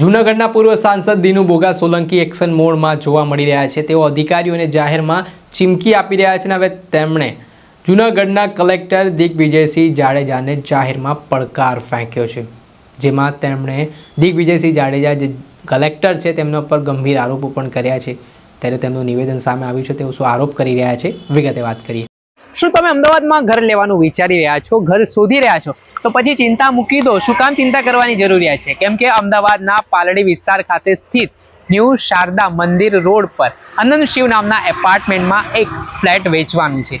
જૂનાગઢના પૂર્વ સાંસદ દિનુ બોગા સોલંકી એક્શન મોડમાં જોવા મળી રહ્યા છે. તેઓ અધિકારીઓને જાહેરમાં ચીમકી આપી રહ્યા છે અને હવે તેમણે જૂનાગઢના કલેક્ટર દિગ્વિજયસિંહ જાડેજાને જાહેરમાં પડકાર ફેંક્યો છે, જેમાં તેમણે દિગ્વિજયસિંહ જાડેજા જે કલેક્ટર છે તેમના પર ગંભીર આરોપો પણ કર્યા છે. ત્યારે તેમનું નિવેદન સામે આવ્યું છે. તેઓ શું આરોપ કરી રહ્યા છે? વિગતે વાત કરીએ. શું તમે અમદાવાદમાં ઘર લેવાનું વિચારી રહ્યા છો? ઘર શોધી રહ્યા છો? તો પછી ચિંતા મૂકી દો. શું કામ ચિંતા કરવાની જરૂરિયાત છે? કેમ કે અમદાવાદના પાલડી વિસ્તાર ખાતે સ્થિત ન્યૂ શારદા મંદિર રોડ પર અનંત શિવ નામના એપાર્ટમેન્ટમાં એક ફ્લેટ વેચવાનું છે.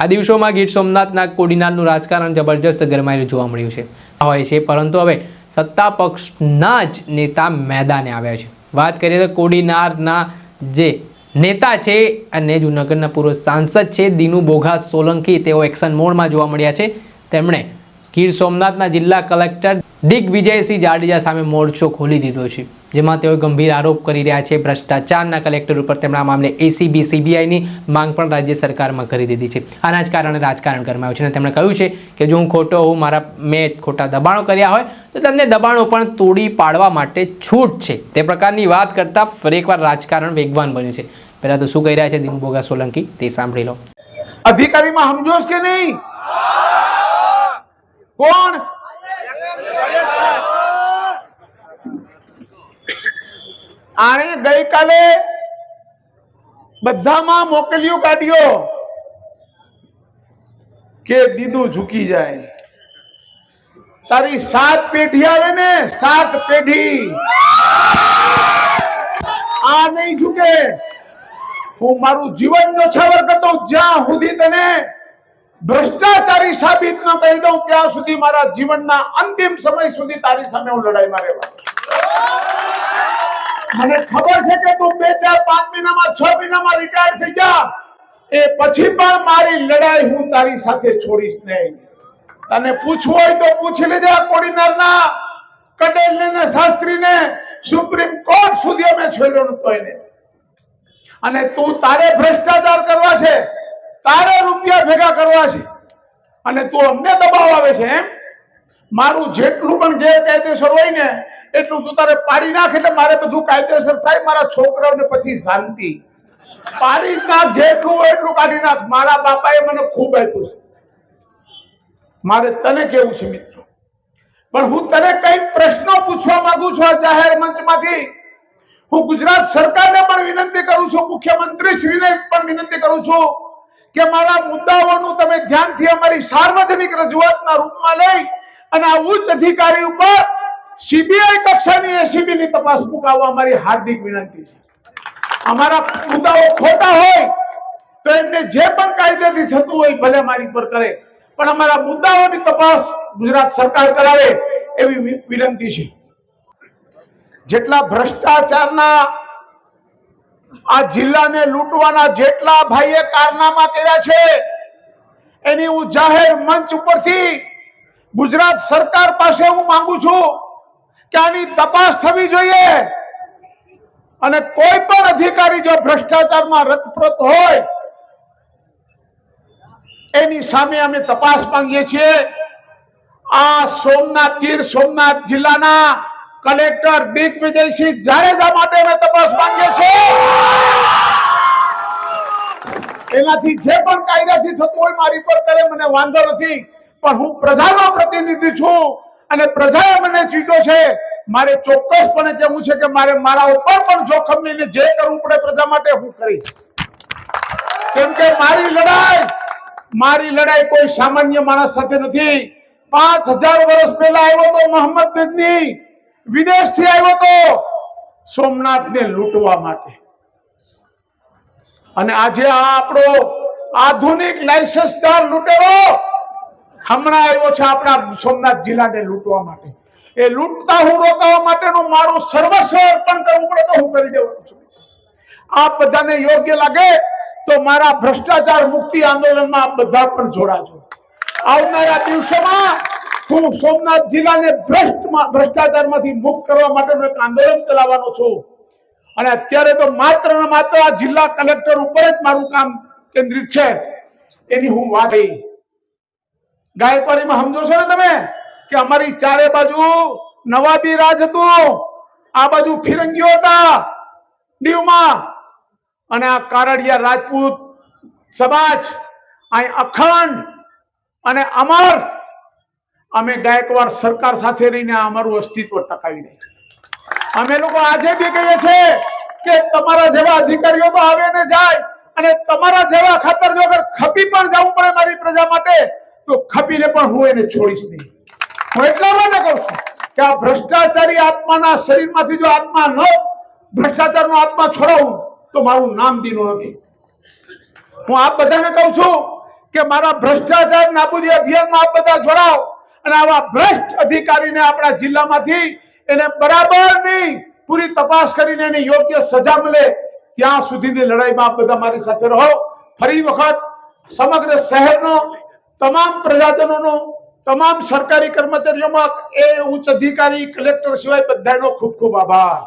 આ દિવસોમાં ગીર સોમનાથના કોડીનારનું રાજકારણ જબરજસ્ત ગરમાયેલું જોવા મળ્યું છે. હોય છે, પરંતુ હવે સત્તા પક્ષના જ નેતા મેદાને આવ્યા છે. વાત કરીએ તો કોડીનારના જે નેતા છે અને જૂનાગઢના પૂર્વ સાંસદ છે દિનુ બોઘા સોલંકી, તેઓ એક્શન મોડમાં જોવા મળ્યા છે. તેમણે ગીર સોમનાથના જિલ્લા કલેક્ટર દિગ્વિજયસિંહ જાડેજા સામે મોરચો ખોલી દીધો છે. જેમાં તેઓ ગંભીર આરોપ કરી રહ્યા છે. ભ્રષ્ટાચારના કલેક્ટર ઉપર તેમણે આ મામલે એસીબી સીબીઆઈની માંગ પણ રાજ્ય સરકારમાં કરી દીધી છે. આના જ કારણે રાજકારણ ગરમાયું છે અને તેમણે કહ્યું છે કે જો હું ખોટો હોઉં, મારા મેં ખોટા દબાણો કર્યા હોય, તો તેમને દબાણો પણ તોડી પાડવા માટે છૂટ છે. તે પ્રકારની વાત કરતાં ફરી એકવાર રાજકારણ વેગવાન બન્યું છે. પહેલાં તો શું કહી રહ્યા છે દિનુ સોલંકી? તે સાંભળી લો. અધિકારીમાં સમજોશ કે નહીં? કોણ? આણે ગઈકાલે બધામાં મોકલ્યું કાઢ્યો કે દીદું ઝૂકી જાય તારી સાત પેઢી આવે ને સાત પેઢી આ નહીં ઝૂકે હું મારું જીવન ન્યોછાવર કરતો જ્યાં સુધી તને ભ્રષ્ટાચારી સાબિત ન કરી દઉં ત્યાં સુધી મારા જીવનના અંતિમ સમય સુધી તારી સામે હું લડાઈમાં રહેવા મને ખબર છે કે તું બે ચાર પાંચ મહિનામાં, છ મહિનામાં રિટાયર થઈ જા. એ પછી પણ મારી લડાઈ હું તારી સાથે છોડીશ નહીં. તને પૂછવું હોય તો પૂછી લેજે કોડીનારના કડેલને ને શાસ્ત્રીને. સુપ્રીમ કોર્ટ સુધી અમે છોડ્યો નતો એને. અને તું તારે ભ્રષ્ટાચાર કરવા છે. તારે રૂપિયા ભેગા કરવા છે. અને તું અમને દબાવ આવે છે, એમ? મારું જેટલું પણ ગેરકાયદેસર હોય ને એટલું તું તારે પાડી નાખ એટલે મારે બધું કાયદેસર થાય, મારા છોકરાઓને પછી શાંતિ. પાડી નાખ, જેટલું એટલું કાઢી નાખ. મારા બાપાએ મને ખૂબ આપ્યું છે. મારે તને કેવું છે, મિત્રો? પણ હું તને કંઈક પ્રશ્નો પૂછવા માંગુ છું આ જાહેર મંચમાંથી. હું ગુજરાત સરકારને પણ વિનંતી કરું છું મુખ્યમંત્રી શ્રીને પણ વિનંતી કરું છું કે મારા મુદ્દાઓનું તમે ધ્યાનથી અમારી સાર્વજનિક રજૂઆતના રૂપમાં લઈ અને આ ઉચ્ચ અધિકારી ઉપર સીબીઆઈ કક્ષાની એસીબી ની તપાસ મુકાવવા અમારી હાર્દિક વિનંતી છે. અમારા મુદ્દાઓ ખોટા હોય તો એમને જે પણ કાયદેથી થતું હોય ભલે મારી પર કરે, પણ અમારા મુદ્દાઓની તપાસ ગુજરાત સરકાર કરાવે એવી વિનંતી છે. જેટલા ભ્રષ્ટાચારના આ જિલ્લાને લૂંટવાના જેટલા ભાઈએ કારનામા કર્યા છે, એની હું જાહેર મંચ ઉપરથી ગુજરાત સરકાર પાસે હું માંગુ છું કે તપાસ થવી જોઈએ. અને કોઈ પણ અધિકારી જો ભ્રષ્ટાચારમાં રતપ્રત હોય, એની સામે અમે તપાસ માંગીએ છીએ. આ સોમનાથ ગીર સોમનાથ જિલ્લાના કલેક્ટર દિગ્વિજયસિંહ જાડેજા માટે અમે તપાસ માંગીએ છીએ. એનાથી જે પણ કાયદાથી થતું હોય મારી પર કરે મને વાંધો નથી. પણ હું પ્રજાનો પ્રતિનિધિ છું. અને પ્રજાએ મને ચીટો છે, મારે ચોક્કસપણે કહેવું છે કે મારે મારા ઉપર પણ જોખમ લઈને જે કરવું પડે પ્રજા માટે હું કરીશ. કેમ કે મારી લડાઈ મારી લડાઈ કોઈ સામાન્ય માણસ સાથે નથી. પાંચ હજાર વર્ષ પહેલા આવ્યો તો મોહમ્મદ ગજની, વિદેશથી આવ્યો તો સોમનાથને લૂંટવા માટે. અને આજે આ આપણો આધુનિક લાયસન્સદાર લૂંટેરો હમણાં આવ્યો છે આપણા સોમનાથ જિલ્લાને લૂંટવા માટે. એ લૂંટતા હું રોકાવા માટેનું મારું સર્વસ્વ અર્પણ કરવું પડે તો હું કરી દેવાનું છું. આપ બધાને યોગ્ય લાગે તો મારા ભ્રષ્ટાચાર મુક્તિ આંદોલનમાં આપ બધા પણ જોડાજો. આવનારા દિવસોમાં હું સોમનાથ જિલ્લાને ભ્રષ્ટમાં ભ્રષ્ટાચારમાંથી મુક્ત કરવા માટેનું એક આંદોલન ચલાવવાનો છું. અને અત્યારે તો માત્ર ને માત્ર જિલ્લા કલેક્ટર ઉપર જ મારું કામ કેન્દ્રિત છે. એની હું વાત ગાયકવાડીમાં સમજો છો ને તમે? કે અમારી ચારે બાજુ નવાબી રાજ હતું. આ બાજુ ફિરંગીઓ હતા. દીવમાં. અને આ કારડિયા રાજપૂત સમાજ અહીં અખંડ અને અમર. અમે ગાયકવાડ સરકાર સાથે રહીને અમારું અસ્તિત્વ ટકાવી રહી અમે લોકો આજે બી કહીએ છીએ કે તમારા જેવા અધિકારીઓ તો આવે ને જાય, અને તમારા જેવા ખાતર જો ખપી પણ જવું પડે મારી પ્રજા માટે. તો ખપીને પણ હું એને છોડીશ નહીં. હું એટલા માટે કહું છું કે આ ભ્રષ્ટાચારી આત્માના શરીરમાંથી જો આત્મા ન ભ્રષ્ટાચારનો આત્મા છોડાવું, તો મારું નામ દીનું નથી. હું આપ બધાને કહું છું કે મારા ભ્રષ્ટાચાર નાબૂદી અભિયાનમાં આપ બધા જોડાઓ અને આવા ભ્રષ્ટ અધિકારીને આપણા જિલ્લામાંથી એને બરાબરની પૂરી તપાસ કરીને એને યોગ્ય સજા મળે, ત્યાં સુધીની લડાઈમાં આપ બધા મારી સાથે રહો. ફરી વખત સમગ્ર શહેરનો તમામ પ્રજાજનોનો, તમામ સરકારી કર્મચારીઓમાં એ ઉચ્ચ અધિકારી, કલેક્ટર સિવાય બધાનો ખૂબ ખૂબ આભાર.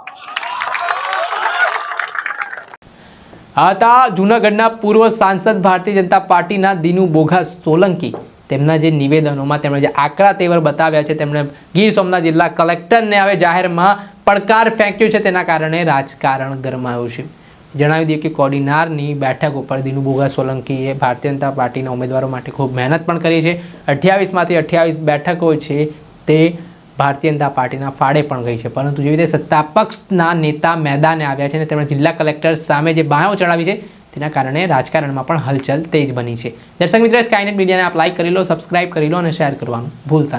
હતા જૂનાગઢના પૂર્વ સાંસદ ભારતીય જનતા પાર્ટીના દિનુ બોઘા સોલંકી તેમના જે નિવેદનોમાં તેમણે જે આકરા તેવર બતાવ્યા છે, તેમણે ગીર સોમનાથ જિલ્લા કલેક્ટરને હવે જાહેરમાં પડકાર ફેંક્યો છે, તેના કારણે રાજકારણ ગરમાયું છે. જણાવી દઈએ કે કોડીનારની બેઠક ઉપર દિનુભોગા સોલંકીએ ભારતીય જનતા પાર્ટીના ઉમેદવારો માટે ખૂબ મહેનત પણ કરી છે અઠ્યાવીસમાંથી અઠ્યાવીસ બેઠકો છે તે ભારતીય જનતા પાર્ટીના ફાળે પણ ગઈ છે પરંતુ જેવી રીતે સત્તાપક્ષના નેતા મેદાને આવ્યા છે અને તેમણે જિલ્લા કલેક્ટર સામે જે બાયો ચડાવી છે, તેના કારણે રાજકારણમાં પણ હલચલ તેજ બની છે દર્શક મિત્રો સ્કાયનેટ મીડિયાને આપ લાઇક કરી લો, સબસ્ક્રાઇબ કરી લો અને શેર કરવાનું ભૂલતા.